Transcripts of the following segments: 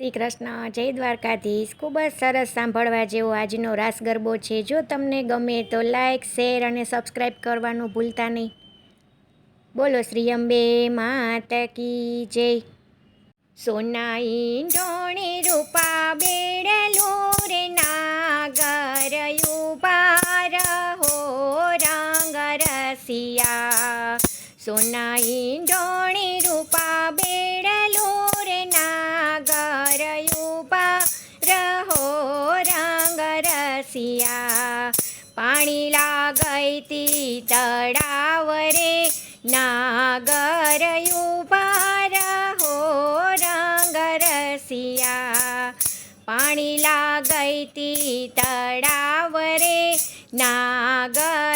શ્રી કૃષ્ણ જય દ્વારકાધીશ. ખૂબ જ સરસ સાંભળવા જેવો આજનો રાસ ગરબો છે. જો તમને ગમે તો લાઈક, શેર અને સબસ્ક્રાઈબ કરવાનું ભૂલતા નહીં. બોલો શ્રી અંબે માત કી જય. સોનાઈ ડોણી રૂપા બેડલો રે નાગર યુબાર હો રંગ રસિયા. સોનાઈ ડોણી રૂપા તી તળાવ રે નાગર યુબા રહો રંગ રસિયા પાણી લાગઈ તી તળાવ રે નાગર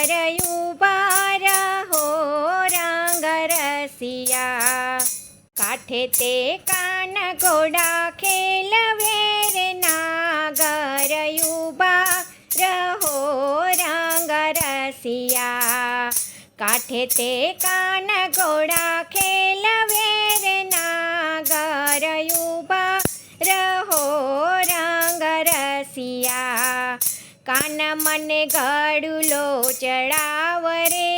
રસિયા કાઠે તે કાન ઘોડા ખેલવે રે નાગર યુબા રહો રંગ રસિયા. કાન મને ગડુલો ચડાવ રે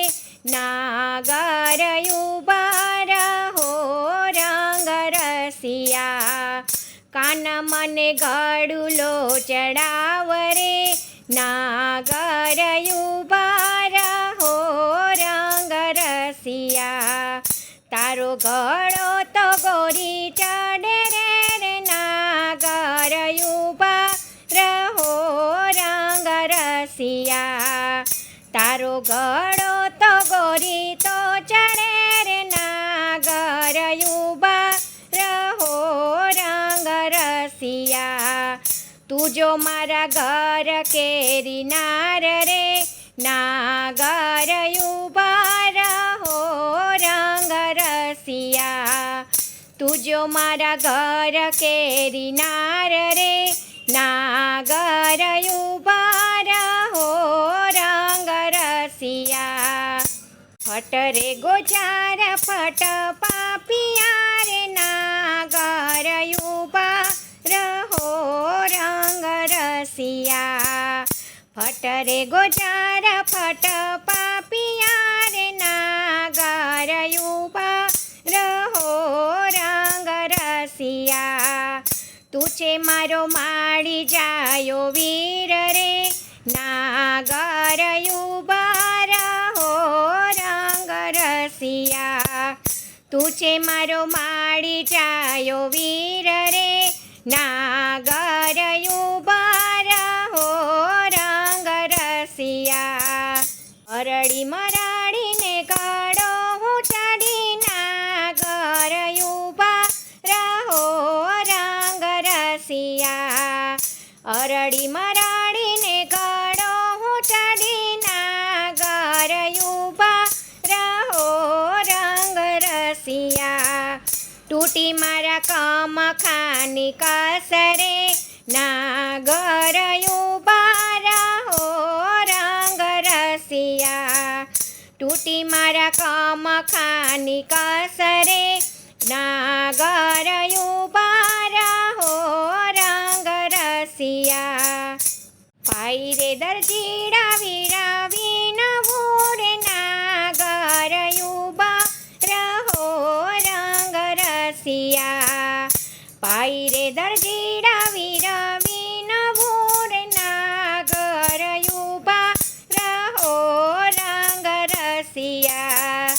નાગર યુબા રહો રંગ રસિયા. કાન મને ગડુલો ચડાવ રે નાગર તારો ગળો તો ગોરી ચડે રે રે નાગર યુબા રહો રંગ રસિયા. તારો ગળો તો ગોરી તો ચડે રે નાગર યુબા રહો રંગ રસિયા. તું જો મારા ઘર કેરી નાર રે તું જો મારા ઘર કેરી નાર રે, નાગર યુબા રહો રંગ રસિયા. ફટ રે ગોચાર ફટ પાપિયા રે, નાગર ઊભા રહો રંગ રસિયા. ફટ રે ગોચાર ફટ પાપિયા રે, નાગર યુબા રસિયા તું છે મારો માળી જાયો વીર રે નાગર બાર હો રંગ રસિયા તું છે મારો માડી જાયો વીર રે નાગર ખાની કસરે નાગર યુબા હો રંગ રસિયા તૂટી મારા કમ ખાની કસરે નાગર યુબા હો રંગ રસિયા પાઈ રે દરજીડા વિરાવી રસિયા પાઈ રે દરજીડા વિરાવી નવું રે નાગર યુબા રહો રંગ રસિયા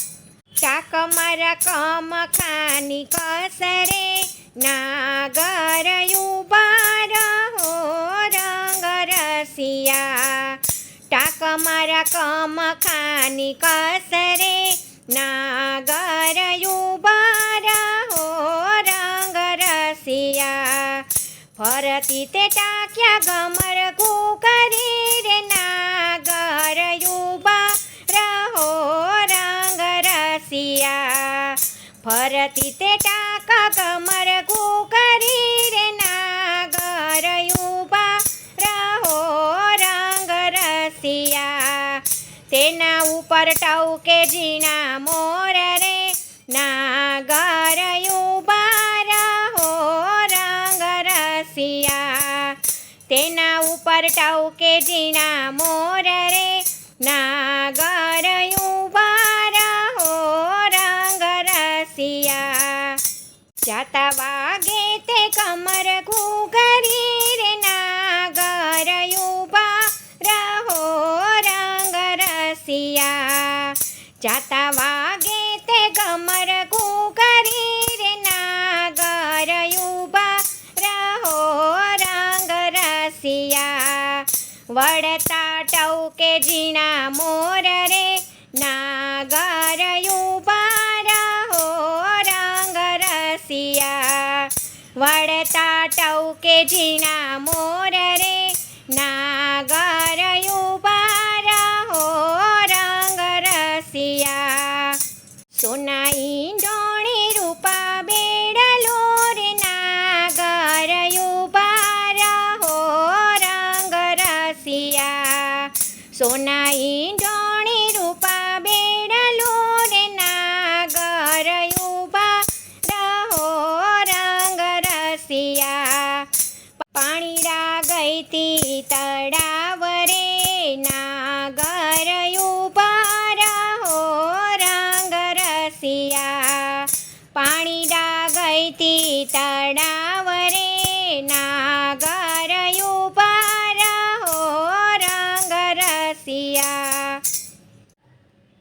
ચાક મારા કમ ખાની કસરે નાગર યુબા રહો રંગ રસિયા ટાક મારા કમ ખાની કસરે નાગર યુબા ફરતી તે ટાક્યા ગમર કુકરી રે નાગર યુબા રહો રંગ રસિયા. ફરતી તે ટાકા કમર કુકરી રે નાગર યુબા રહો રંગ રસિયા. તેના ઉપર ટવકે જીના મોર રે નાગર તેના ઉપર ટાઉકે ઝીણા મોર રે. નાગર ઊભા હો રંગ રસિયા. જાતા વાગે તે કમર ઘૂઘરી રે. નાગર ઊભા રહો રંગ રસિયા. જાતા વળતા ટવકે ઝીણા મોર રે નાગર ઊભા હો રંગ રસિયા. વળતા ટવકે ઝીણા મોર રે નાગર ઊભા હો રંગ રસિયા. સોના ઈંડોણી રસિયા સોના ઈંડોણી રૂપા બેડલો રે નાગર ઊભા રહો રંગ રસિયા. પાણીડા ગઈતી તળાવ રે નાગર